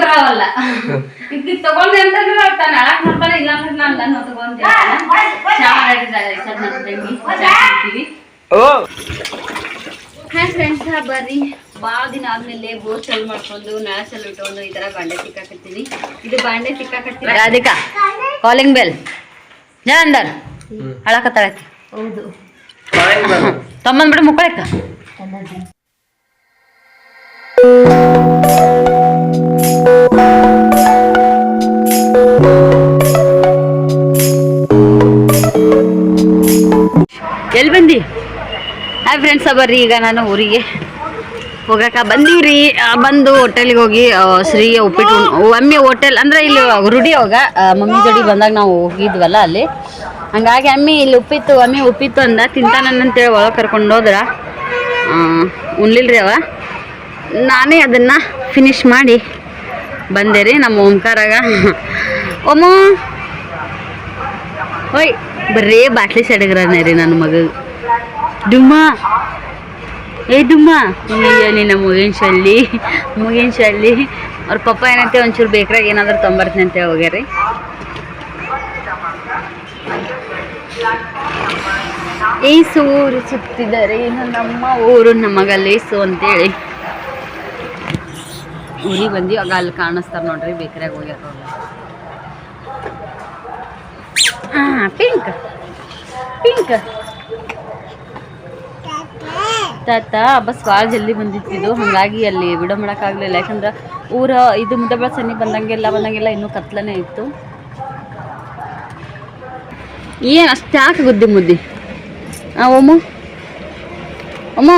ಬರಾವಲ್ಲ. ಈಗ ತಗೊಂಡೆ ಅಂತಂದ್ರೆ ತಾನು ಅಳಕ್ ನೋಡ್ತಾನೆ ಇಲ್ಲ ಅಂದ್ರೆ ನಾನು ನಾನು ತಗೊಂಡೆ ಚಾ ಮಾಡಿದ್ದಾರೆ ಸರ್ ನನ್ನ ತಂಗಿ ಓ. ಹಾಯ್ ಫ್ರೆಂಡ್ಸ್ ಬರ್ರಿ. ಭಾಳ ದಿನ ಆದ್ಮೇಲೆ ಬೋರ್ ಚಾಲು ಮಾಡ್ಕೊಂಡು ನಳ ಚಲ್ ಇಟ್ಕೊಂಡು ಈ ತರ ಬಾಂಡೆ ತಿಕ್ಕಾಕತ್ತೀನಿ ಇದು ಬಾಂಡೆ ತಿಕ್ಕಾಕತ್ತೀನಿ ರಾಧಿಕಾ ಕಾಲಿಂಗ್ ಬೆಲ್ ಜನ ಅಂದರ್ ಅಳಕತ್ತಾಳಕ್ಕೆ. ಹೌದು. ತಮ್ಮಂದ್ಬಿಡು ಮುಕ್ಕಳಕ್ಕ. ಎಲ್ಲಿ ಬಂದಿ? ಹಾಯ್ ಫ್ರೆಂಡ್ಸ್ ಬರ್ರಿ ಈಗ ನಾನು ಊರಿಗೆ ಹೋಗಕ ಬಂದೀವ್ರಿ. ಆ, ಬಂದು ಹೋಟೆಲಿಗೆ ಹೋಗಿ ಶ್ರೀಯ ಶ್ರೀ ಉಪ್ಪಿಟ್ಟು ಒಮ್ಮೆ ಹೋಟೆಲ್ ಅಂದ್ರೆ ಇಲ್ಲಿ ರೂಢಿ ಅವಾಗ ಮಮ್ಮಿ ಜೋಡಿ ಬಂದಾಗ ನಾವು ಹೋಗಿದ್ವಲ್ಲ ಅಲ್ಲಿ. ಹಂಗಾಗಿ ಅಮ್ಮಿ ಇಲ್ಲಿ ಉಪ್ಪಿತ್ತು ಅಮ್ಮಿ ಉಪ್ಪಿತ್ತು ಅಂದ ತಿಂತಾನಂತೇಳಿ ಒಳಗೆ ಕರ್ಕೊಂಡು ಹೋದ್ರ. ಉಣ್ಲಿಲ್ರಿ ಅವ. ನಾನೇ ಅದನ್ನು ಫಿನಿಶ್ ಮಾಡಿ ಬಂದೆ ರೀ ನಮ್ಮ ಓಂಕಾರಾಗ. ಓಮೋ ಓಯ್ ಬರೀ ಬಾಟ್ಲಿ ಸಡಗ್ರನೇ ರೀ ನನ್ನ ಮಗ ಡುಮ್ಮ ಏ ಡುಮ್ಮ ಅಯ್ಯಯ್ಯ ನಮ್ಮ ಮುಗಿನ ಶಲ್ಲಿ ಮುಗಿನ ಶಲ್ಲಿ ಅವ್ರ ಪಪ್ಪ ಏನಂತೆ? ಒಂಚೂರು ಬೇಕ್ರಾಗ ಏನಾದ್ರು ತೊಂಬರ್ತೀನಿ ಅಂತ ಹೋಗ್ಯಾರಿ ಏಸು ಊರು ಸುತ್ತಿದ್ದಾರೆ ಇನ್ನು ನಮ್ಮ ಊರು ನಮಗ ಲೇಸು ಅಂತೇಳಿ. ಊರಿಗೆ ಬಂದು ಆಗ ಅಲ್ಲಿ ಕಾಣಿಸ್ತಾರೆ ನೋಡ್ರಿ, ಬೇಕ್ರಾಗ ಹೋಗ್ಯಾರ. ಹಾ, ಪಿಂಕ್. ಪಿಂಕ್. ತಾತ ಬಸ್ ಭಾಳ ಜಲ್ದಿ ಬಂದಿತ್ತಿದ್ದು ಹಾಗಾಗಿ ಅಲ್ಲಿ ವಿಡಿಯೋ ಮಾಡೋಕ್ಕಾಗಲಿಲ್ಲ ಯಾಕಂದ್ರೆ ಊರ ಇದು ಮುದ್ದಬಳ ಸನ್ನಿ ಬಂದಂಗೆಲ್ಲ ಬಂದಂಗೆಲ್ಲ ಇನ್ನೂ ಕತ್ಲನೇ ಇತ್ತು ಏನು ಅಷ್ಟು ಯಾಕೆ ಗುದ್ದಿ ಮುದ್ದಿ ಆ ಓಮು ಅಮ್ಮ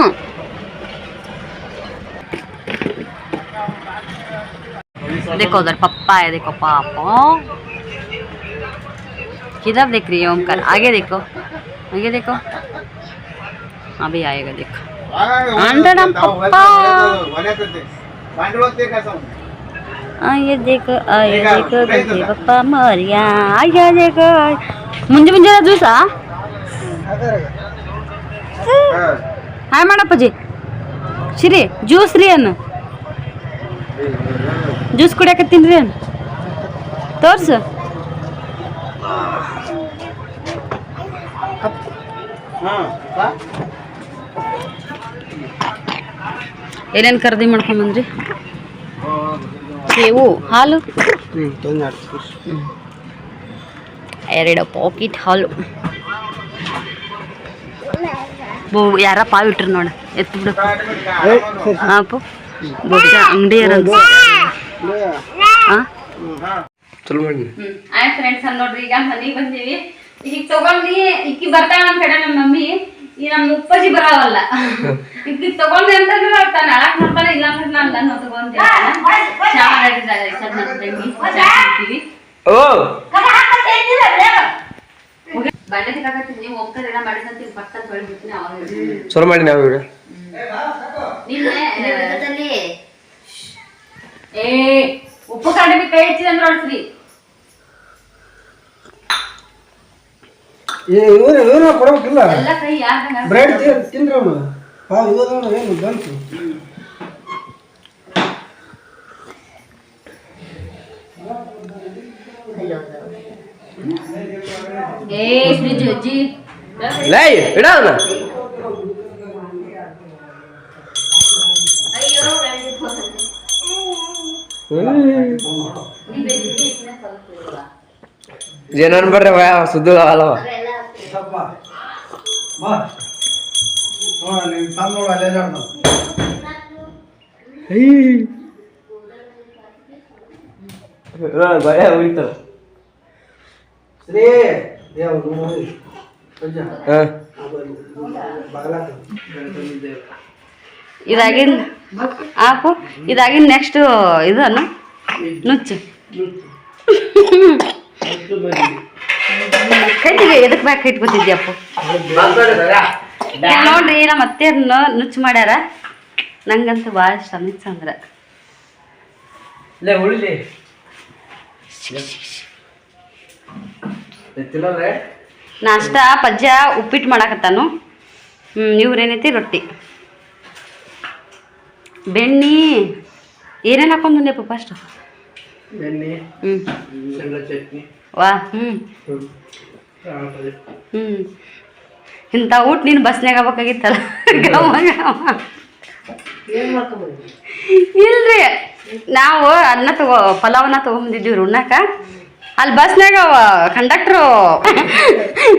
देखो उधर पप्पा है देखो पापा किधर देख रही है ओमकार आगे देखो आगे देखो अभी आएगा देखो ಅಂದ್ರೆ ಪಪ್ಪಾ ಆಯ ದೇಖ ಆಯ ದೇಖ ದೇವಪ್ಪ ಮರಿಯಾ ಆಯ ದೇಖ ಮುಂಜೆ ಮುಂಜಾನೆ ಜ್ಯೂಸ ಹಾಯ್ ಮಾಡಪ್ಪಜಿ ಶ್ರೀ ಜ್ಯೂಸ್ ರೀ ಅನ್ನ ಜ್ಯೂಸ್ ಕುಡಿಯಾಕತ್ತೀನಿ ರೀ ಅನ್ನ ತೋರ್ಸು ಹಾಂ ಏನೇನು ಖರೀದಿ ಮಾಡ್ಕೊಂಬಂದ್ರಿ ಸೇವು ಹಾಲು? ಎರಡು ಪಾಕಿಟ್ ಹಾಲು. ಬೋ ಯಾರ ಪಾವ್ ಇಟ್ರು ನೋಡ ಎತ್ತು ಬಿಡು. ಹಾಪು ಬಹುಶಃ ಅಂಗಡಿ ಹಾಂ ಚಲೋ ಮಾಡಿ. ಆಯ್ತು ಫ್ರೆಂಡ್ಸ್ ನೋಡ್ರಿ ಈಗ ಮನೆಗೆ ಬಂದೀವಿ. ಈಗ ತಗೊಂಡಿ ಇಕ್ಕಿ ಬರ್ತಾಳ ನಮ್ಮ ಕಡೆ ನಮ್ಮ ಮಮ್ಮಿ. ಈ ಉಪ್ಪಜಿ ಬರಾವಲ್ಲ. ಈಗ ತಗೊಂಡೆ ಅಂತಂದ್ರೆ ತಾನು. ಅಳಕ್ ಇಲ್ಲ ಅಂದ್ರೆ ನಾನು ನಾನು ತಗೊಂಡೆ ಚಾ ರೆಡಿ ತಂಗಿ ಓ! ತಿಕ್ಕಾಕತ್ತೀನಿ. ನೀವು ಹೋಗ್ತಾರೆ ಎಲ್ಲ ಪಟ್ಟ ಅವಾಗ ಹೇಳ್ತೀನಿ. ಚಲೋ ಮಾಡಿ ನಾವು ವಿಡಿಯೋ ನಿನ್ನೆ ಏ ಉಪ್ಪು ಕಡಿಮೆ ಕೈ ಹೆಚ್ಚಿದಂದ್ರೆ ನೋಡ್ರಿ ಇವ್ರು ಇವ್ರು ಕೊಡ್ಬೇಕಿಲ್ಲ ಎಲ್ಲ ಕೈ ಯಾರ್ದಂಗ ಬ್ರೆಡ್ ತಿನ್ರಿ ಅವನು ಪಾವ್ ಇವಾಗ ಏನು ಬಂತು ಲೈ ಇಡ ಅವನ ಜನನ್ ಬರ್ರಿ ಸುದ್ದು ಭಯ ಹೋಯ್ತು ಶ್ರೀ ದೇವ್ ನೋಡಿ ಅಜ್ಜ ಹಾಂ ಬಾಗಲಾಕ ಇದಾಗಿನ್ ಆಪು ಇದಾಗಿನ್ ನೆಕ್ಸ್ಟ್ ಇದನ್ನು ನುಚ್ಚು ಕೈತಿಗೆ ಎದಕ್ ಬ್ಯಾಕ್ ಇಟ್ಕೊತಿದ್ಯಪ್ಪ ಇಲ್ಲಿ ನೋಡ್ರಿ ನಮ್ಮ ಅತ್ತೆಯರ್ನ ನುಚ್ಚು ಮಾಡ್ಯಾರ. ನಂಗಂತೂ ಭಾಳ ಇಷ್ಟ ನುಚ್ಚು ಅಂದ್ರೆ. ಲೇ ಉಳಿಲಿ ಎತ್ತಿಲ್ಲವ್ರೆ ನಾಷ್ಟ ಪಜ್ಜ ಉಪ್ಪಿಟ್ಟು ಮಾಡಾಕತ್ತಾನು. ಹ್ಞೂ ಇವ್ರೇನೈತಿ? ರೊಟ್ಟಿ. ಬೆಣ್ಣಿ. ಏನೇನು ಹಾಕೊಂಡ್ ಬಂದೆಪ್ಪ ಫಸ್ಟ್ ಬೆಣ್ಣೆ ಹ್ಞೂ ಶೇಂಗಾ ಚಟ್ನಿ. ವಾ. ಹ್ಞೂ ಹ್ಞೂ ಇಂಥ ಊಟ ನೀನು ಬಸ್ನಾಗ ಆಗ್ಬೇಕಾಗಿತ್ತಲ್ಲ. ಇಲ್ರಿ. ನಾವು ಅನ್ನ ತಗೋ ಪಲಾವನ್ನ ತಗೊಂಬಂದಿದ್ವಿ ಉಣ್ಣಾಕ. ಅಲ್ಲಿ ಬಸ್ನಾಗ ಕಂಡಕ್ಟ್ರು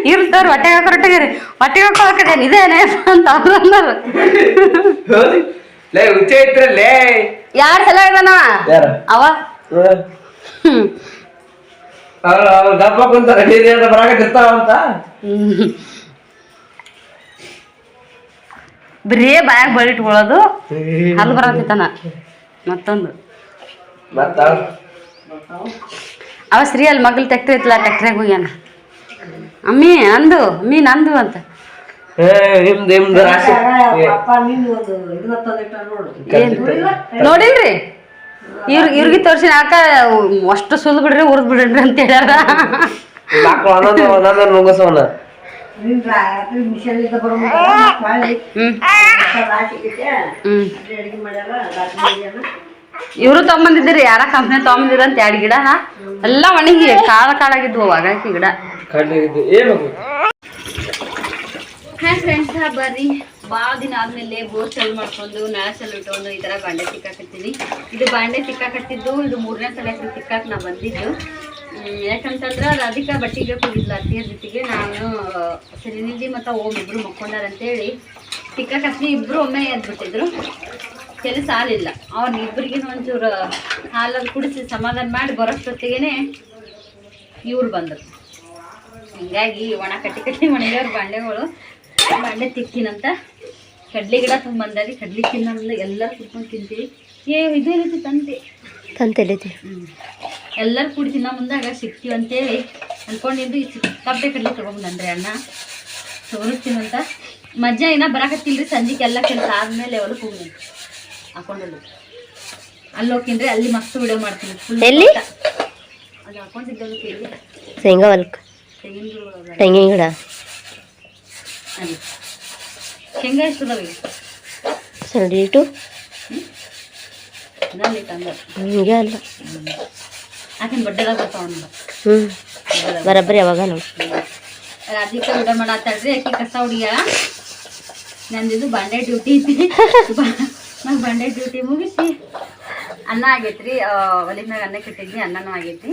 ಇರ್ತಾರ ಹೊಟ್ಟೆಗೆ ಹಾಕೋ ಹೊಟ್ಟೆಗೆ ರೀ. ಹೊಟ್ಟೆಗೆ ಹಾಕೋ ಹಾಕದೆ ಇದೇನೆ ಅಂತ ಅವ್ರು ಅನ್ನೋರು ಯಾರು ಸಲ ಇದಾನವ? ಅವ? ಹ್ಮ್. ಬರಾಕತ್ತಿರ್ತಾವ ಅಂತ. ಹ್ಮ್. ಬರೀ ಬಾಯಾಗ ಬಳಿಟ್ಕೊಳ್ಳೋದು ಅಲ್ಲಿ ಬರತ್ತಿತ್ತಾನ ಮತ್ತೊಂದು. ಮತ್ತ? ಅವ ಶ್ರೀ ಅಲ್ಲಿ ಮಗಲ್ ಟ್ಯಾಕ್ಟ್ರಿ ಐತಲ್ಲ ಟ್ಯಾಕ್ಟ್ರಿಯಾಗ ಹೋಗ್ಯಾನ. ಅಮ್ಮಿ ಅಂದು ಅಮ್ಮಿ ನಂದು ಅಂತ. ನೋಡಿಲ್ರಿ? ಇವ್ರ ಇವ್ರಿಗೆ ತೋರಿಸಿ ಅಕ್ಕ ಅಷ್ಟು ಸುಲ್ದು ಬಿಡ್ರಿ ಉರ್ದ್ ಬಿಡ್ರಿ ಅಂತ ಹೇಳ್ಯಾರ. ಇವರು ತಗೊಂಬಂದಿದ್ದೀರಿ ಯಾರ ಕಂಪ್ನಿ ತಗೊಂಬಂದಿರ ಅಂತ ಎರಡು ಗಿಡ ಎಲ್ಲ ಒಣಗಿ ಕಾಳ ಕಾಳಾಗಿದ್ವು ಅವಾಗ ಗಿಡ. ಬರ್ರಿ. ಭಾಳ ದಿನ ಆದ್ಮೇಲೆ ಬೋರ್ ಮಾಡ್ಕೊಂಡು ನಳ ಚಾಲು ಇಟ್ಕೊಂಡು ಈ ಥರ ಬಾಂಡೆ ತಿಕ್ಕಾಕತ್ತೀನಿ ಇದು ಬಾಂಡೆ ತಿಕ್ಕಾಕತ್ತಿದ್ದು ಇದು ಮೂರನೇ ಸಲ ತಿಕ್ಕಾಕ ನಾ ಬಂದಿದ್ದು. ಯಾಕಂತಂದ್ರೆ ರಾಧಿಕಾ ಬಟ್ಟಿಗೆ ಹೋಗಿದ್ಲ ಅತ್ತಿಯ ಜೊತೆಗೆ ನಾನು ಸರಿನಿಧಿ ಮತ್ತು ಓಮ್ ಇಬ್ಬರು ಮಕ್ಕೊಂಡಾರ ಅಂತೇಳಿ ತಿಕ್ಕಾಕತ್ನಿ ಇಬ್ರು ಒಮ್ಮೆ ಎದ್ಬಿಟ್ಟಿದ್ರು. ಕೆಲಸ ಆಲಿಲ್ಲ ಅವ್ನ ಇಬ್ಬರಿಗೆ ಒಂಚೂರು ಹಾಲಲ್ಲಿ ಕುಡಿಸಿ ಸಮಾಧಾನ ಮಾಡಿ ಬರೋಷ್ಟೊತ್ತಿಗೆ ಇವ್ರು ಬಂದರು. ಹೀಗಾಗಿ ಒಣ ಕಟ್ಟಿ ಕಟ್ಟಿ ಒಣಗ್ಯಾರ ಬಾಂಡೆಗಳು. ಬಾಂಡೆ ತಿಕ್ಕಿನಂತ ಕಡ್ಲಿ ಗಿಡ ತುಂಬಂದಾರಿ ಕಡ್ಲಿ ತಿನ್ನಲ್ಲ ಎಲ್ಲರೂ ಕುತ್ಕೊಂಡು ತಿಂತೀವಿ. ಏ ಇದೇ ರೀತಿ ತಂತಿ ತಂತಿ ಹ್ಞೂ ಎಲ್ಲರೂ ಕೂಡಿ ತಿನ್ನೋ ಮುಂದಾಗ ಸಿಗ್ತೀವಿ ಅಂತೇಳಿ ಅಂದ್ಕೊಂಡಿದ್ದು ಈ ಕಬ್ಬೆ ಕಡ್ಲಿ ತೊಗೊಂಬಂದ್ರಿ ಅಣ್ಣ. ತೋರಿಸ್ತೀನಂತ ಮಜ್ಜಾ ಏನ ಬರಾಕತ್ತಿಲ್ರಿ ಸಂಜೆಗೆ ಎಲ್ಲ ಕೆಲಸ ಆದ್ಮೇಲೆ ಹೊಲಕ್ಕೆ ಹೋಗಿ ಹಾಕೊಂಡಲ್ಲ ಅಲ್ಲಿ ಹೋಗ್ತೀನಿ ಅಲ್ಲಿ ಮಸ್ತ್ ವಿಡಿಯೋ ಮಾಡ್ತೀನಿ. ಫುಲ್ ಎಲ್ಲಿ? ಅದು ಹಾಕೊಂಡಿದ್ದಲ್ಲ ಶೇಂಗಾ ಹೊಲ್ಕ. ತೆಂಗಿನ ಗಿಡ. ಶೇಂಗಾ ಎಷ್ಟು ಅದಾವ ಈಗ? ನಲ್ಲಿ ತಂದ ಹಿಂಗೆ ಅಲ್ಲ. ಆಕಿನ ಬಡ್ಡೆದಾಗ ಬರ್ತಾವ ಹ್ಞೂ ಬರಬ್ಬರಿ ಯಾವಾಗ ನೋಡಿ ರಾಧಿಕಾ ಊಟ ಮಾಡತ್ತಾಳ್ರಿ ಆಕಿ ಕಸ ಹುಡುಗಿಯ ನಂದಿದು ಬಂಡೆ ಡ್ಯೂಟಿ ಐತಿ ನಂಗೆ ಬಂಡೆ ಡ್ಯೂಟಿ ಮುಗಿಸಿ. ಅನ್ನ ಆಗೈತ್ರಿ ಒಲೆ ಮ್ಯಾಗ ಅನ್ನ ಕಟ್ಟಿದ್ವಿ ಅನ್ನನೂ ಆಗೈತಿ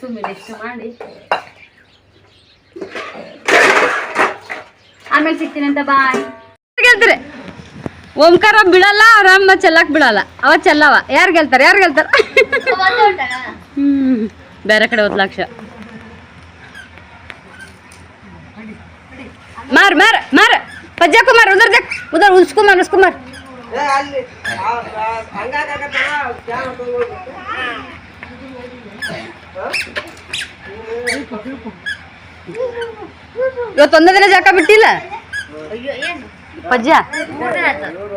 ಸುಮ್ಮನೆ ಇಷ್ಟು ಮಾಡಿ. ಆಮೇಲೆ ಸಿಗ್ತೀನಿ ಅಂತ ಬಾಯ್ ಗೆಲ್ತಾರೆ? ಓಂಕಾರ ಬಿಡಲ್ಲ ಆರಾಮ ಚೆಲ್ಲಕ್ ಬಿಡಲ್ಲ ಅವ ಚೆಲ್ಲವ. ಯಾರು ಗೆಲ್ತಾರೆ? ಯಾರು ಗೆಲ್ತಾರ? ಹ್ಮ್. ಬೇರೆ ಕಡೆ ಹೋದ್ ಲಕ್ಷ ಮಾರ್ ಮಾರ್ ಮಾರ್. ಪಜ್ಜ ಕುಮಾರ್ ಉದರ್ ಜಕ್ ಉದರ್ ಉಸ್ಕುಮಾರ್ ಉಸ್ಕುಮಾರ್ ಉಸ್ಕು ಮಾರ್ ಇವತ್ತು ಒಂದೇ ದಿನ ಜಳಕ ಬಿಟ್ಟಿಲ್ಲ? ಪಜ್ಜ?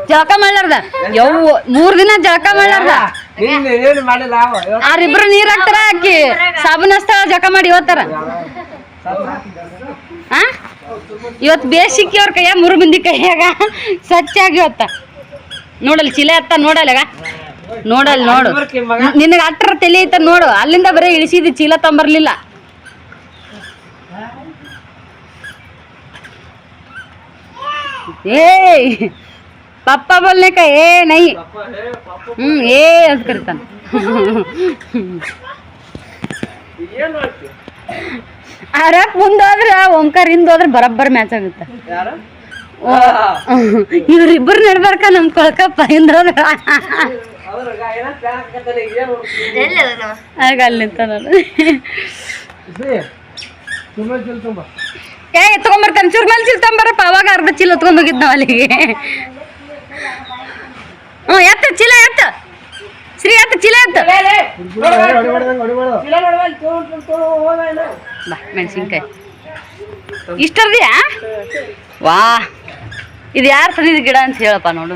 ಜಳಕ ಮಾಡ್ಲಾರ್ದ? ಯವ್ವ ಮೂರ್ ದಿನ ಜಳಕ ಮಾಡ್ಲಾರ್ದ? ಆರಿಬ್ರು ನೀರ್ ಹಾಕ್ತಾರ ಅಕ್ಕಿ ಸಾಬೂನ್ ಹಚ್ತಾಳ ಜಳಕ ಮಾಡಿ ಇವತ್ತಾರ. ಆ? ಇವತ್ ಬೇಸಿಕ್ಕಿ ಅವ್ರ ಕೈಯಾಗ ಮೂರು ಮಂದಿ ಕೈಯಾಗ ಸ್ವಚ್ಛಾಗಿ ಇವತ್ತ. ನೋಡಲ್ ಚಿಲೆ ಹತ್ತ ನೋಡಲ್ಲ ನೋಡಲ್ ನೋಡು. ನಿನಗೆ ಅಟ್ರ ತಲೆ ಐತ ನೋಡು. ಅಲ್ಲಿಂದ ಬರೀ ಇಳಿಸಿದ ಚೀಲ ತಂಬರ್ಲಿಲ್ಲ. ಏ ಪಪ್ಪ ಬೋಲ್ನೆ का ए नहीं ಹ್ಮ್ ಏ ಅಂತ ಕರಿತಾನ ಏನ್ ಮಾಡ್ತಿ ಅರಕ್ ಮುಂದೋದ್ರ ಓಂಕಾರ ಹಿಂದೋದ್ರ ಬರಬ್ಬರ್ ಮ್ಯಾಚ್ ಆಗುತ್ತೆ ಯಾರು ಇವ್ರಿಬ್ರು ನಡ್ಬಾರ್ಕ ನಮ್ ಕೊಳ್ಕಪ್ಪ ಹಿಂದೋದ್ರ ಅವ್ರ ಏನೋ ಪ್ಲಾನ್ ಹಾಕತ್ತಾನೆ ಏನು ಆಗ ಅಲ್ಲಿ ನಿಂತ ನಾನು ಸುಮ್ಮನೆ ಚಲ್ ತುಂಬ ಏ ಎತ್ಕೊಂಬರ್ತಾನೆ ಚೂರ್ ಮೇಲೆ ಚೀಲ ತಗೊಂಬರಪ್ಪ. ಅವಾಗ ಅರ್ಧ ಚೀಲ ಎತ್ಕೊಂಡ್ ಹೋಗಿದ್ ನಾವ್ ಅಲ್ಲಿಗೆ. ಹ್ಞೂ ಎತ್ತ ಚೀಲ ಎತ್ತ. ಶ್ರೀ ಎತ್ತ ಚೀಲ ಎತ್ತ. ಬಾ ಮೆಣಸಿನ್ಕಾಯಿ. ಇಷ್ಟರ್ದಿಯಾ ವಾ. ಇದು ಯಾರು ತಂದಿದ್ದು ಗಿಡ ಅಂತ ಹೇಳಪ್ಪ ನೋಡು.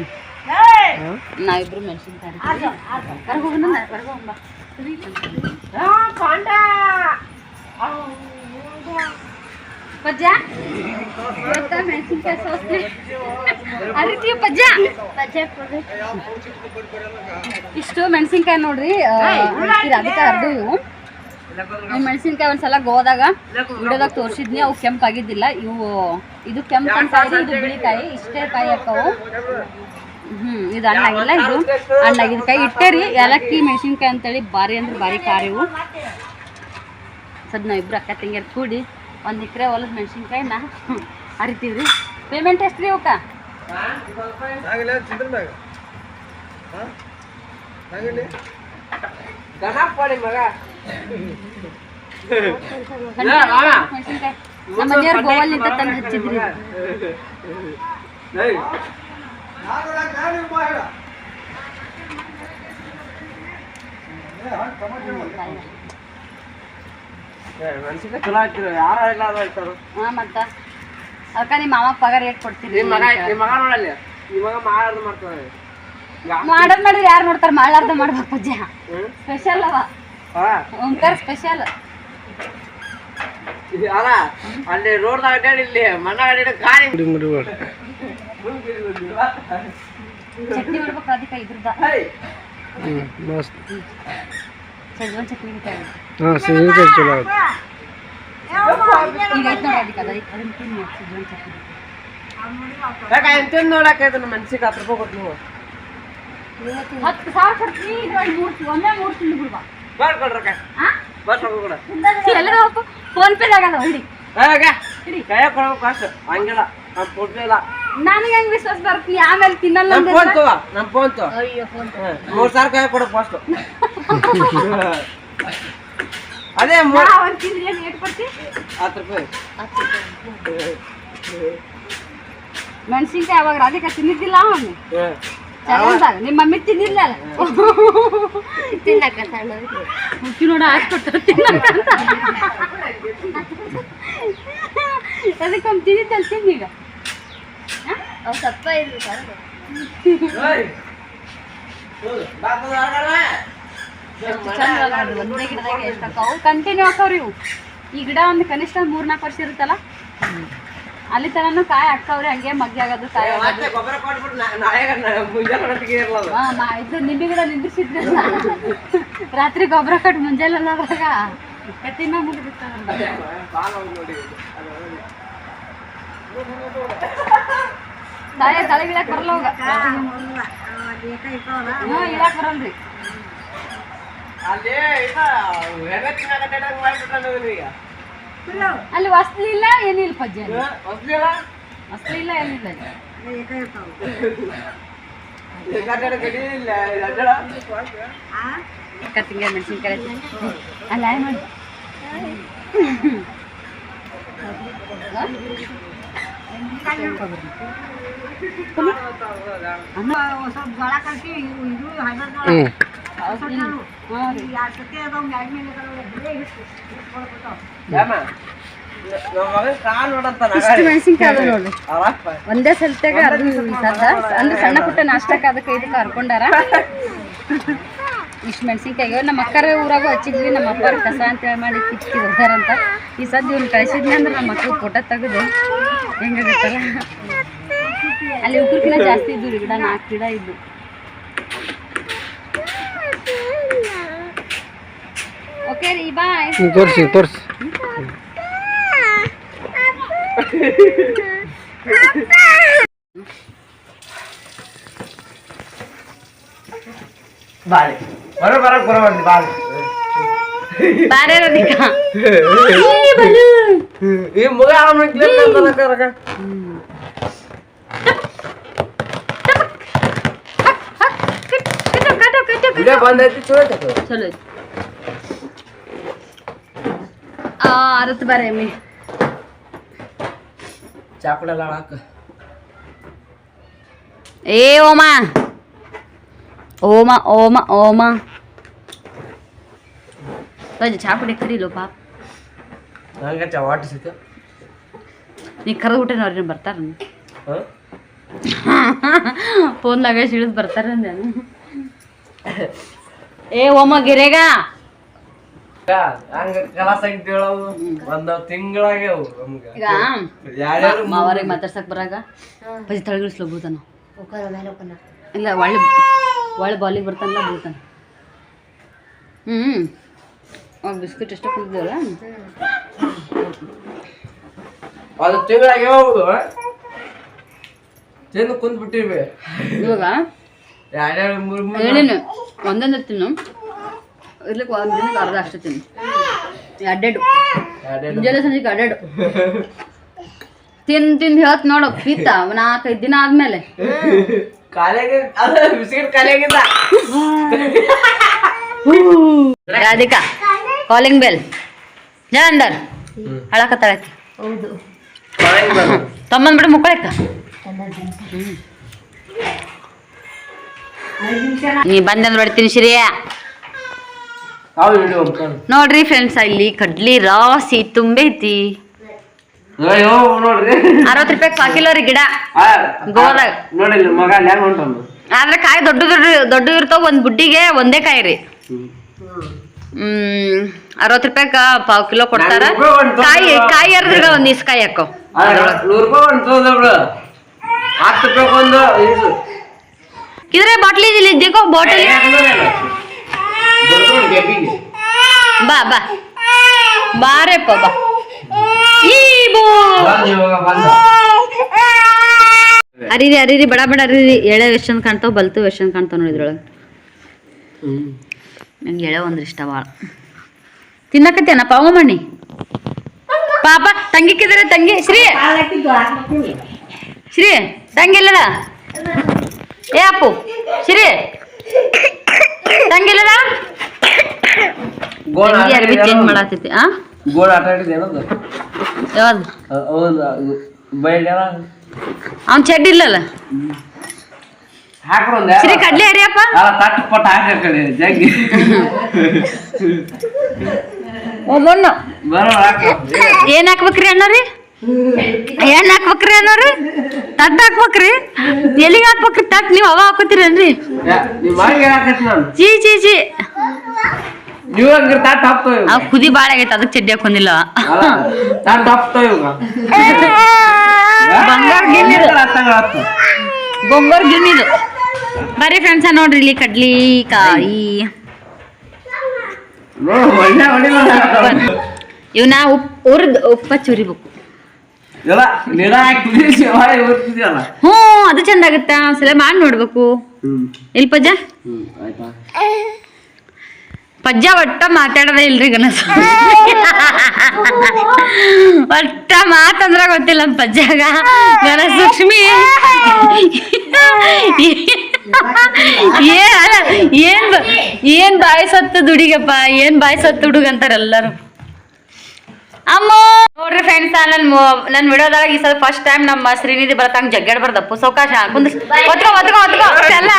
ನಾವಿಬ್ರು ಮೆಣಸಿನ್ಕಾಯಿ. ಹೊರಗೆ ಪಜ್ಜ ಗೊತ್ತಾ ಮೆಣಸಿನ್ಕಾಯಿ ಸೋಸ್ನೆ ಪಜ್ಜ ಇಷ್ಟು ಮೆಣಸಿನ್ಕಾಯಿ ನೋಡ್ರಿ ಅದಕ್ಕೆ ಅರ್ಧ ಇವು. ಈ ಮೆಣಸಿನ್ಕಾಯಿ ಒಂದ್ಸಲ ಗೋದಾಗ ವಿಡಿಯೋದಾಗ ತೋರಿಸಿದ್ನಿ ಅವು ಕೆಂಪಾಗಿದ್ದಿಲ್ಲ. ಇವು ಇದು ಕೆಂಪು ಅಂತ ಇದು ಬಿಳಿ ಕಾಯಿ ಇಷ್ಟೇ ಕಾಯಿ ಹಾಕವು. ಹ್ಮ್ ಇದು ಹಣ್ಣಾಗಿಲ್ಲ ಇದು. ಹಣ್ಣಾಗಿದ್ದ ಕಾಯಿ ಇಟ್ಟೇರಿ ಏಲಕ್ಕಿ ಮೆಣಸಿನ್ಕಾಯಿ ಅಂತೇಳಿ ಭಾರಿ ಅಂದ್ರೆ ಭಾರಿ ಕಾರಿವು ಇವು. ಸದ್ ನಾವು ಇಬ್ರು ಅಕ್ಕ ತಂಗಿಯರ್ ಕೂಡಿ ಒಂದು ಎಕರೆ ಹೊಲದ ಮೆಣಸಿನ್ಕಾಯಿನ ಅರಿತೀವಿ ರೀ ಪೇಮೆಂಟ್ ಎಷ್ಟು ರೀ ಅವಕ್ಕ ಮೆಣಸಿನ್ಕಾಯಿ. ನಮ್ಮ ಮನೆಯವ್ರು ಗೋವಲ್ಲಿಂದ ತಂದು ಹಚ್ಚಿದ್ರಿ. ಚಲೋ ಯಾರು ಅದ ಹೇಳ್ತಾರ ಹಾಂ ಮತ್ತ. ಅದಕ್ಕೆ ನಿಮ್ಮ ಮಾವ ಪಗಾರ ರೇಟ್ ಕೊಡ್ತೀರಿ ನಿಮ್ಮ ಮಗ ನಿಮ್ಮ ಮಗ ನೋಡಲ್ಲಿ ಮಗ ಮಾಡಾರ್ದು ಮಾಡ್ತಾನೆ? ಮಾಡೋದ್ ಮಾಡಿದ್ರೆ ಯಾರು ನೋಡ್ತಾರೆ? ಮಾಡ್ಲಾರ್ದ ಮಾಡ್ಬೇಕು ಅಜ್ಜ ಹ್ಮ್? ಸ್ಪೆಷಲ್ ಅವ ಹಾ. ಓಂಕಾರ ಸ್ಪೆಷಲ್ ಇದು ಅಲ್ಲ ಅಲ್ಲಿ ರೋಡ್ದಾಗ ಅಡ್ಡಾಡಿ ಇಲ್ಲಿ ಅಡ್ಡಾಡಿ ಗಾಡಿ ಚಟ್ನಿ ಮಾಡ್ಬೇಕು ಅದಕ್ಕೆ ಇದ್ರದ ಮಸ್ತ್. ಸಜ್ವನ್ ಚಟ್ನಿ ಹಾಂ ಸಿಹಿಕಾಯಿ ಚಲೋ ಈಗ ಐತ್ ನೋಡ್ರಿ ಅದಕ್ಕೆ ಅದ ಅದನ್ನ ತಿನ್ನಿ ಸಜ್ವನ್ ಚಟ್ನಿ ಯಾಕ ಎಂತ ನೋಡಕ್ಕೆ ಇದನ್ನ ಮೆಣಸಿಗೆ ಹತ್ತು ರೂಪಾಯಿ ಕೊಟ್ಟು ನೀವು ಹತ್ತು ಸಾವಿರ ಕೊಡ್ತೀನಿ ಇದ್ರಲ್ಲಿ ಮೂರು ಒಂದೇ ಮೂರು ತಿಂದು ಬಿಡ್ಬಾ ಬಾರ್ ಕೊಡ್ರಕ್ಕ ಬಸ್ ಹೋಗು ಕೂಡ ಎಲ್ಲರೂ ಫೋನ್ ಹೊಡಿ ಹೇಗ ಕೈಯ ಕೊಡ್ಬೇಕು ಅಷ್ಟು ಹಂಗಿಲ್ಲ ನಮ್ ಇಲ್ಲ ನನಗೆ ಹೆಂಗ್ ವಿಶ್ವಾಸ ಬರ್ತೀನಿ ಆಮೇಲೆ ತಿನ್ನಲ್ಲ ನಮ್ ಅಂದ್ರೆ ಫೋನ್ ತಗೋ ನಮ್ ಫೋನ್ ತಗೋ ಅಯ್ಯೋ ಫೋನ್ ಮೂರ್ ಸಾವಿರ ಕೈ ಕೊಡಕ್ ಫಸ್ಟ್ ಅದೇ ಹತ್ತು ರೂಪಾಯಿ. ಮೆಣಸಿನ್ಕಾಯಿ ಅವಾಗ ರಾಧಿಕ ತಿನ್ನಿದ್ದಿಲ್ಲ ಅವನು? ನಿಮ್ಮ ಮಮ್ಮಿ ತಿನ್ನಿರ್ಲಿಲ್ಲ ತಿನ್ನಕ ಹುಚ್ಚಿ ನೋಡ ತಿನ್ನಕ್ಕ ಅಂತ. ಅದಕ್ಕೊಂದು ತಿನ್ನಿದ್ದಲ್ಲ ತಿನ್ನೀಗ ಅವು ಸಪ್ಪ ಇರ್ಬೇಕು ಏಯ್. ಹೌದು. ಬಾಕುದು ಹೊರಗಡೆ. ಎಷ್ಟು ಚಂದ ಅಲ್ಲ ಅದು ಒಂದೇ ಗಿಡದಾಗ ಎಷ್ಟು ಹಾಕಾವು ಕಂಟಿನ್ಯೂ ಹಾಕವ್ರಿ ಇವು. ಈ ಗಿಡ ಒಂದು ಕನಿಷ್ಠ ಒಂದು ಮೂರ್ನಾಲ್ಕು ವರ್ಷ ಇರುತ್ತಲ್ಲ? ಅಲ್ಲಿ ತನೂ ಕಾಯಿ ಹಾಕ್ತಾವ್ರಿ ಹಂಗೆ ಮಗ್ಗಿ ಆಗೋದು ಕಾಯಿ ಮುಂಜಾನೆ ಇದು ನಿಂಬೆ ಗಿಡ ನಿಂದ್ರಿಸಿದ್ರೆ ರಾತ್ರಿ ಗೊಬ್ಬರ ಕಟ್ಟು ಮುಂಜಾನೆಲ್ಲ ಅದ್ರಾಗ ಕತ್ತಿನ ಮುಗಿದಿತ್ತ ಬಾಲ ಹೋಗಿ ನೋಡಿ. ತಾಯ ತಲೆ ಇಳಕ್ ಬರಲ್ಲ ಹೋಗ ಹ್ಞೂ ಇಳಕ್ ಬರಲ್ರಿ. ಅಲ್ಲಿ. ಅಲ್ಲಿ ವಸ್ಲಿಲ್ಲ ಇಲ್ಲ ಏನಿಲ್ಲ ಪಜ್ಜೆ ವಸ್ಲಿಲ್ಲ ವಸ್ಲಿಲ್ಲ ಇಲ್ಲ? ಏನಿಲ್ಲ ಕತ್ತಿಂಗ ಮೆಣಸಿನ್ಕಾಯಿ ಅಲ್ಲ ಮಾಡಿ. ಅಮ್ಮ ನಮ್ಮ ಮಗನ್ ಕಾಲ್ ಇದು ನೋಡ್ರಿ ಅವಪ್ಪ. ಒಂದೇ ಅದು ಸದ್ದ ಅಂದ್ರೆ ಸಣ್ಣ ಪುಟ್ಟ ನಾಷ್ಟಕ್ಕೆ ಅದಕ್ಕೆ ಇದಕ್ಕೆ ಹರ್ಕೊಂಡಾರ? ಇಷ್ಟು ಮೆಣಸಿನ್ಕಾಯಿ ನಮ್ಮ ಅಕ್ಕರ ಊರಾಗೂ ಹಚ್ಚಿದ್ವಿ. ನಮ್ಮ ಅಪ್ಪರ ಕಸ ಅಂತೇಳಿ ಮಾಡಿ ಕಿಚ್ಚಿ ಹೋಗ್ತಾರಂತ ಈ ಸದ್ಯ ಇವ್ನು ಕಳಿಸಿದ್ನಿ ಅಂದ್ರೆ ನಮ್ಮ ಮಕ್ಕಳು ಫೋಟೋ ತೆಗೆದು ಹೆಂಗಾಗುತ್ತಲ್ಲ? ಅಲ್ಲಿ ಉಗ್ರಕಿನ ಜಾಸ್ತಿ ಇದ್ದು ಗಿಡ ನಾಲ್ಕು ಗಿಡ ಇದ್ದು ಓಕೆ ರೀ ಬಾಯ್ ತೋರಿಸಿ ತೋರಿಸಿ ಬಾಳೆ ಬರೋ ಬರಕ್ ಬರೋಬಂದಿ ಬಾಳೆ ಬಾರೆ ರದಿಕಾ ಈ ಮಗ ಅವನ ಇದೇ ಬಂದೈತಿ ಚಲೋ ಐತಿ ಅದು. ಚಲೋ ಐತಿ ಬರ ಎಮ್ಮಿ ಚಾಕುಡಲ್ಲ ಹಾಕ. ಏ ಓಮ. ಓಮ ಓಮ ಓಮ. ಚಾಪುಡಿ ಕರೀಲು ಪಾಪ. ಹಂಗ ಚವಾಟಿ ಸಿಕ್ಕ ನೀ ಕರೆದು ಬಿಟ್ಟೆ ನೋಡ್ರಿ ಬರ್ತಾರ? ಫೋನ್ದಾಗ ಸಿಡಿದು ಬರ್ತಾರ ಏ ಓಮ ಗಿರೇಗ. ಹಂಗ ಕಲಾಸ ಹೇಳವು ಒಂದ್ ತಿಂಗಳಾಗ್ಯಾವು ನಮ್ಗ. ಈಗ ಯಾರ್ಯಾರು ಮಾವರಿಗೆ ಮಾತಾಡ್ಸಕ್ ಬರಾಗ? ಪಜಿ ತಳಗಿಳಿಸ್ಲೋ ಬೀಳ್ತಾನ. ಇಲ್ಲ ಒಳ್ಳೆ ಒಳ್ಳೆ ಬಾಲಿಗೆ ಬರ್ತಾನಲ್ಲ ಬೀಳ್ತಾನೆ. ಹ್ಮ್. ಅವಾಗ ಬಿಸ್ಕಿಟ್ ಎಷ್ಟು ಕುಡಿದೇವಲ್ಲ ಅದು ತಿಂಗಳಾಗ್ಯಾವ ತಿಂದು ಕುಂತ್ ಬಿಟ್ಟಿವಿ ಇವಾಗ? ಯಾರ್ಯಾರು ಮೂರು ಮೂರ್ ಹೇಳಿನ ಒಂದೊಂದು ತಿನ್ನು ಇರ್ಲಿಕ್ಕೆ ಒಂದು ದಿನಕ್ಕೆ ಅರ್ಧ ಅಷ್ಟು ತಿನ್ನಿ ಅಡ್ಡೆಡು ಮುಂಜಾನೆ ಸಂಜೆಗೆ ಅಡ್ಡೆಡು ತಿಂದು ತಿಂದು ಹೇಳ್ತ ನೋಡು ಪೀತ ನಾಲ್ಕೈದು ದಿನ ಆದ್ಮೇಲೆ ರಾಧಿಕಾ ಕಾಲಿಂಗ್ ಬೆಲ್ ಜಂದರ್ ಅಳಕತ್ತಾಳಕ್ಕೆ ಹೌದು ತಮ್ಮಂದ್ಬಿಡು ಮುಕ್ಕಳಕ್ಕ ನೀ ಬಂದಂದ್ರೆ ವಿಡಿಯೋ ಹೋಗ್ತಾನೆ ನೋಡ್ರಿ ಫ್ರೆಂಡ್ಸ್ ಇಲ್ಲಿ ಕಡ್ಲಿ ರಾಸಿ ತುಂಬೈತಿ ನೋಡ್ರಿ ಅರವತ್ತು ರೂಪಾಯಿ ಕಾಕಿಲೋ ರೀ ಗಿಡ ಗೋದಾಗ. ನೋಡಿ ಮಗ ಆದ್ರೆ ಕಾಯಿ ದೊಡ್ಡ ದೊಡ್ಡ ದೊಡ್ಡ ಇರ್ತಾವ ಒಂದ್ ಬುಡ್ಡಿಗೆ ಒಂದೇ ಕಾಯಿ ರೀ ಹ್ಮ್ ಅರವತ್ತು ರೂಪಾಯಿ ಪಾವ್ ಕಿಲೋ ಕೊಡ್ತಾರ ಕಾಯಿ ಕಾಯಿ ಹರಿದ್ರೆ ಒಂದ್ ಇಸ್ ಕಾಯಿ ಹಾಕೋ ಇದ್ರೆ ಬಾಟ್ಲಿ ಇಲ್ಲಿ ಇದ್ದೀಕೋ ಬಾಟಲ್. ಬಾ ಬಾ. ಬಾರೇಪ್ಪ, ಬಾ. ಅರಿರಿ ಅರಿರಿ, ಬಡ ಬಡ, ಅರಿರಿ. ಎಳೆ ಚಂದ ಕಾಣ್ತಾವ, ಬಲ್ತು ಎಷ್ಟು ಕಾಣ್ತಾವ ನೋಡಿ ಇದ್ರೊಳಗೆ. ನಂಗೆ ಎಳೆ ಒಂದ್ರ ಇಷ್ಟ ಭಾಳ ತಿನ್ನಕತ್ತೇನ ಪಾವ ಮಣ್ಣಿ? ಪಾಪ ತಂಗಿಕ್ಕಿದ್ರೆ ತಂಗಿ. ಶ್ರೀ. ಶ್ರೀ, ತಂಗಿ ಇಲ್ಲದ ಏ ಅಪ್ಪು, ಶ್ರೀ. ತಂಗಿ ಇಲ್ಲದ ಗೋಣ ತಂಗಿ ಅರ್ಬಿ ಚೇಂಜ್ ಮಾಡತ್ತೈತಿ ಆ? ಗೋಳ ಆಟ ಯಾವ್ದು? ಹೌದು ಬೈಲ್ಯಾರ ಅವ್ನ್ ಚೆಡ್ ಇಲ್ಲಲ್ಲ? ಶ್ರೀ ಕಡ್ಲಿ ಅರಿಯಪ್ಪ ಅಲ್ಲ ತಟ್ಟು ಪಟ್ಟು ಹಾಕ ಕಡೆ ಓ ಒಮ್ಮಣ್ಣು ಬರೋ ಹಾಕು. ಏನ್ ಹಾಕ್ಬೇಕ್ರಿ ಅಣ್ಣರಿ ಏನ್ ಹಾಕ್ಬೇಕ್ರಿ ಅಣ್ಣರಿ ತಟ್ ಹಾಕ್ಬೇಕ್ರಿ. ಎಲ್ಲಿಗೆ ಹಾಕ್ಬೇಕ್ರಿ ತಟ್? ನೀವ್ ಅವ ಹಾಕೋತೀರೇನ್ರಿ ಜಿ ಜಿ ಜಿ ಹಾಕತ್ ನಾನು ಚೀ ಚೀ ಚೀ ಅವ್ ಕುದಿ ಬಾಳ ಆಗೈತೆ ಅದಕ್ಕೆ ಚಡ್ಡಿ ಹಾಕೊಂಡಿಲ್ಲ. ಇವಾಗ ಬಂಗಾರ ಗಿನ್ನಿದು. ಬರ್ರಿ ಫ್ರೆಂಡ್ಸ ನೋಡ್ರಿ ಇಲ್ಲಿ ಕಡ್ಲಿ ಕಾಯಿ. ಇವನ್ನ ಉಪ್ ಉರ್ದ್ ಉಪ್ಪ ಚುರಿಬೇಕು. ಹ್ಞೂ ಅದು ಚಂದ ಆಗುತ್ತಾ? ಒಂದ್ಸಲ ಮಾಡಿ ನೋಡ್ಬೇಕು. ಇಲ್ಪಜ್ಜ ಆಯ್ತಾ? ಪಜ್ಜ ಒಟ್ಟ ಮಾತಾಡೋದೇ ಇಲ್ರಿ ಗಣಸ ಒಟ್ಟ ಮಾತಂದ್ರ ಗೊತ್ತಿಲ್ಲ ನಮ್ಮ ಪಜ್ಜಾಗ ಗಣಸ ಸೂಕ್ಷ್ಮಿ ಏನ್ ಅಲ್ಲ ಏನ್ ಏನ್ ಬಾಯಿ ಸತ್ತು ದುಡಿಗಪ್ಪ ಏನ್ ಬಾಯಿ ಸತ್ತು ಹುಡುಗ ಅಂತಾರ ಎಲ್ಲರೂ. ಅಮ್ಮ! ನೋಡ್ರಿ ಫ್ರೆಂಡ್ಸ್ ನನ್ ನನ್ ವಿಡಿಯೋದಾಗ ಈ ಸಲ ಫಸ್ಟ್ ಟೈಮ್ ನಮ್ಮ ಶ್ರೀನಿಧಿ ಬರತಂಗ ಜಗ್ಗಡ್ ಬರ್ದಪ್ಪು. ಸೌಕಾಶ ಕುಂದ್ರ ಒತ್ಕೊ ಒತ್ಕೊ ಒತ್ಕೊ. ಎಲ್ಲ.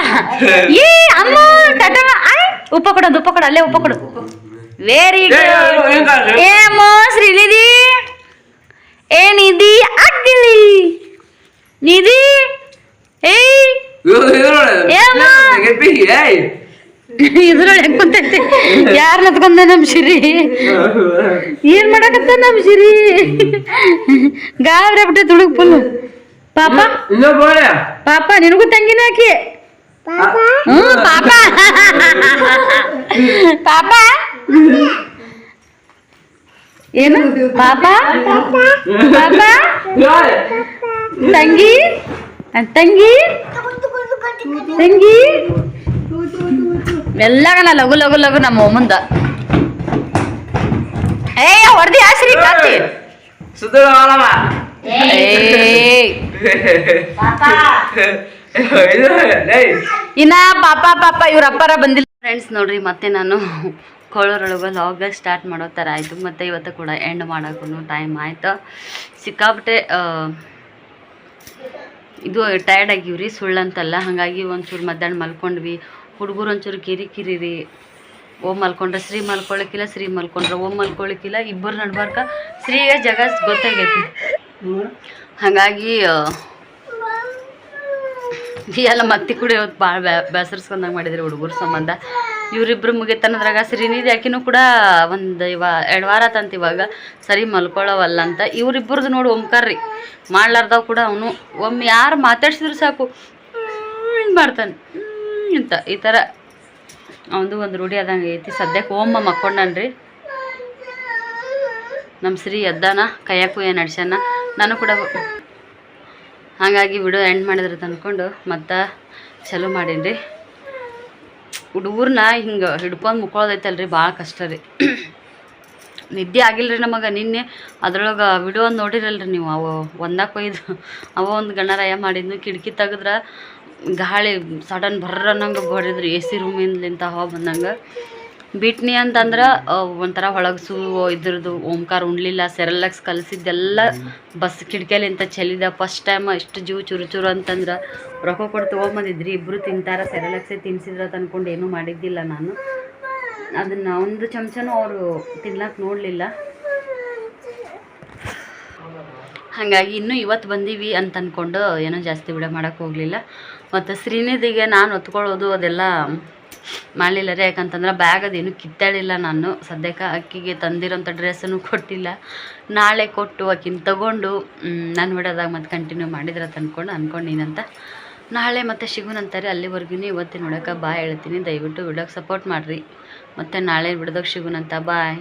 ಏ ಅಮ್ಮ ಟಟ ಉಪ್ಪ ಕೊಡೋದು ಉಪ್ಪ ಕೊಡು ಅಲ್ಲೇ ಉಪ್ಪ ಕೊಡು ವೆರಿ ಏ? ಗುಡ್ ಏ ನಿಧಿ. ಅಗ್ಲಿ ನಿಧಿ ಏಯ್. ಏ ನೋಡಿ. ಏಮ್ಮ? ಗೆಬ್ಬಿಗೆ, ಏಯ್. ಇದ್ರೊಳಗೆ ಕುಂತೈತಿ ಯಾರ್ ನತ್ಕೊಂಡ ನಮ್ ಶಿರಿ? ಏನ್ ಮಾಡಕತ್ತ ನಮ್ ಶಿರಿ? ಗಾಬ್ರಿ ಬಿಟ್ಟೆ ತುಳುಕ್ ಫುಲ್ ಪಾಪ. ಪಾಪ ನಿನಗೂ ತಂಗಿನ ಹಾಕಿ ಪಾಪ. ಪಾಪ ಏನು ಪಾಪ ಪಾಪ. ತಂಗಿ ತಂಗಿ ತಂಗಿ ನಾ ಲಘು ಲಘು ಲಘು ನಮ್ಮ ಮುಂದ ಏ ಹೊರದಿ ಆಶ್ರಿ ಕಾತಿ. ಇನ್ನ ಪಾಪ ಪಾಪ ಇವ್ರ ಅಪ್ಪರ ಬಂದಿಲ್ಲ ಫ್ರೆಂಡ್ಸ್ ನೋಡ್ರಿ, ಮತ್ತೆ ನಾನು ಕೊಳ್ಳೋರೊಳಗೆ ಲಾಗ ಸ್ಟಾರ್ಟ್ ಮಾಡೋ ಥರ ಆಯಿತು. ಮತ್ತು ಇವತ್ತು ಕೂಡ ಎಂಡ್ ಮಾಡೋಕ್ಕೂ ಟೈಮ್ ಆಯಿತು. ಸಿಕ್ಕಾಪಟ್ಟೆ ಇದು ಟಯರ್ಡ್ ಆಗಿವ್ರಿ, ಸುಳ್ಳಂತಲ್ಲ. ಹಾಗಾಗಿ ಒಂಚೂರು ಮಧ್ಯಾಹ್ನ ಮಲ್ಕೊಂಡ್ವಿ. ಹುಡುಗರು ಒಂಚೂರು ಕಿರಿ ಕಿರಿ ರೀ ಓಮ್ ಮಲ್ಕೊಂಡ್ರೆ ಶ್ರೀ ಮಲ್ಕೊಳಕ್ಕಿಲ್ಲ ಶ್ರೀ ಮಲ್ಕೊಂಡ್ರೆ ಓಮ್ ಮಲ್ಕೊಳಕ್ಕಿಲ್ಲ ಇಬ್ಬರು ನಡ್ಬಾರ್ಕ. ಶ್ರೀಗೆ ಜಗ ಗೊತ್ತಾಗೈತಿ. ಹಾಗಾಗಿ ಎಲ್ಲ ಮತ್ತಿ ಕೂಡ ಇವತ್ತು ಭಾಳ ಬೇಸರಿಸ್ಕೊಂಡಂಗೆ ಮಾಡಿದ್ರು ಹುಡುಗರ ಸಂಬಂಧ. ಇವರಿಬ್ರು ಮುಗಿತನದ್ರಾಗ ಶ್ರೀನಿಧಿ ಆಕಿನೂ ಕೂಡ ಒಂದು ಇವ, ಎರಡು ವಾರ ತಂತ ಇವಾಗ ಸರಿ ಮಲ್ಕೊಳ್ಳೋವಲ್ಲ ಅಂತ ಇವರಿಬ್ಬರದ್ದು ನೋಡಿ ರೀ ಮಾಡ್ಲಾರ್ದವ್ ಕೂಡ ಅವನು. ಒಮ್ಮೆ ಯಾರು ಮಾತಾಡ್ಸಿದ್ರು ಸಾಕು. ಹಿಂಗೆ ಮಾಡ್ತಾನೆ. ಅಂತ. ಈ ಥರ ಅವನದು ಒಂದು ರೂಢಿ ಆದಂಗೆ ಐತಿ. ಸದ್ಯಕ್ಕೆ ಓಮ್ಮ ಮಕ್ಕೊಂಡನ್ರಿ. ನಮ್ಮ ಶ್ರೀ ಎದ್ದಾನ ಕೈಯಾಕು ಏನು ನಡ್ಸ್ಯಾನ ನಾನು ಕೂಡ ಹಾಗಾಗಿ ವಿಡಿಯೋ ಎಂಡ್ ಮಾಡಿದ್ರೆ ಅಂದ್ಕೊಂಡು ಮತ್ತೆ ಚಲೋ ಮಾಡೀನಿ ಹುಡುಗರ್ನ ಹಿಂಗೆ ಹಿಡ್ಕೊಂಡು ರೀ ಭಾಳ ಕಷ್ಟ ರೀ. ನಿದ್ದೆ ಆಗಿಲ್ಲ ರೀ ನಮಗೆ ನಿನ್ನೆ. ಅದ್ರೊಳಗೆ ವಿಡಿಯೋ ಒಂದು ನೋಡಿರಲ್ರಿ ನೀವು, ಅವು ಒಂದಕ್ಕೆ ಒಯ್ದು, ಅವ ಒಂದು ಗಣರಾಯ ಮಾಡಿದ್ನು, ಕಿಟಕಿ ತೆಗೆದ್ರೆ ಗಾಳಿ ಸಡನ್ ಬರ್ರ ಅನ್ನಂಗೆ ಬಡಿದ್ರಿ ಎ ಸಿ ರೂಮಿಂದ ಹೋಗಿ ಬಂದಂಗೆ. ಬಿಟ್ನಿ ಅಂತಂದ್ರೆ ಒಂಥರ ಹೊಳಗ್ಸು ಇದ್ರದ್ದು ಓಂಕಾರ ಉಣ್ಲಿಲ್ಲ ಸೆರಲಕ್ಸ್ ಕಲಸಿದ್ದೆಲ್ಲ ಬಸ್ ಕಿಟಕಿಯಲ್ಲಿಂತ ಚೆಲ್ಲಿದ. ಫಸ್ಟ್ ಟೈಮ್ ಇಷ್ಟು ಜೀವ ಚುರು ಚುರು ಅಂತಂದ್ರೆ ರೊಕ್ಕ ಕೊಟ್ಟು ತೊಗೊಂಬಂದಿದ್ರಿ ಇಬ್ಬರು ತಿಂತಾರ ಸೆರಲಕ್ಸೇ ತಿನ್ಸಿದ್ರ ತಂದ್ಕೊಂಡು ಏನೂ ಮಾಡಿದ್ದಿಲ್ಲ ನಾನು. ಅದನ್ನ ಒಂದು ಚಮಚನೂ ಅವರು ತಿನ್ಲಕ್ಕೆ ನೋಡಲಿಲ್ಲ. ಹಾಗಾಗಿ ಇನ್ನೂ ಇವತ್ತು ಬಂದೀವಿ ಅಂತ ಅಂದ್ಕೊಂಡು ಏನೋ ಜಾಸ್ತಿ ವಿಡಿಯೋ ಮಾಡೋಕ್ಕೆ ಹೋಗಲಿಲ್ಲ. ಮತ್ತು ಶ್ರೀನಿಧಿಗೆ ನಾನು ಹೊತ್ಕೊಳ್ಳೋದು ಅದೆಲ್ಲ ಮಾಡಲಿಲ್ಲ ರೀ. ಯಾಕಂತಂದ್ರೆ ಬ್ಯಾಗ್ ಅದೇನು ಕಿತ್ತಾಡಿಲ್ಲ ನಾನು. ಸದ್ಯಕ್ಕೆ ಅಕ್ಕಿಗೆ ತಂದಿರೋಂಥ ಡ್ರೆಸ್ಸನ್ನು ಕೊಟ್ಟಿಲ್ಲ. ನಾಳೆ ಕೊಟ್ಟು ಆಕಿನ ತಗೊಂಡು ನಾನು ಬಿಡೋದಾಗ ಮತ್ತು ಕಂಟಿನ್ಯೂ ಮಾಡಿದ್ರೆ ತಂದ್ಕೊಂಡು ಅಂದ್ಕೊಂಡಿನಂತ ನಾಳೆ ಮತ್ತೆ ಸಿಗುನಂತಾರೆ ಅಲ್ಲಿವರೆಗೂ ಇವತ್ತಿನ ನೋಡೋಕೆ ಬಾಯ್ ಹೇಳ್ತೀನಿ. ದಯವಿಟ್ಟು ವಿಡಿಯೋಗೆ ಸಪೋರ್ಟ್ ಮಾಡಿರಿ. ಮತ್ತು ನಾಳೆ ಬಿಡೋದಕ್ಕೆ ಸಿಗುನಂತ. ಬಾಯ್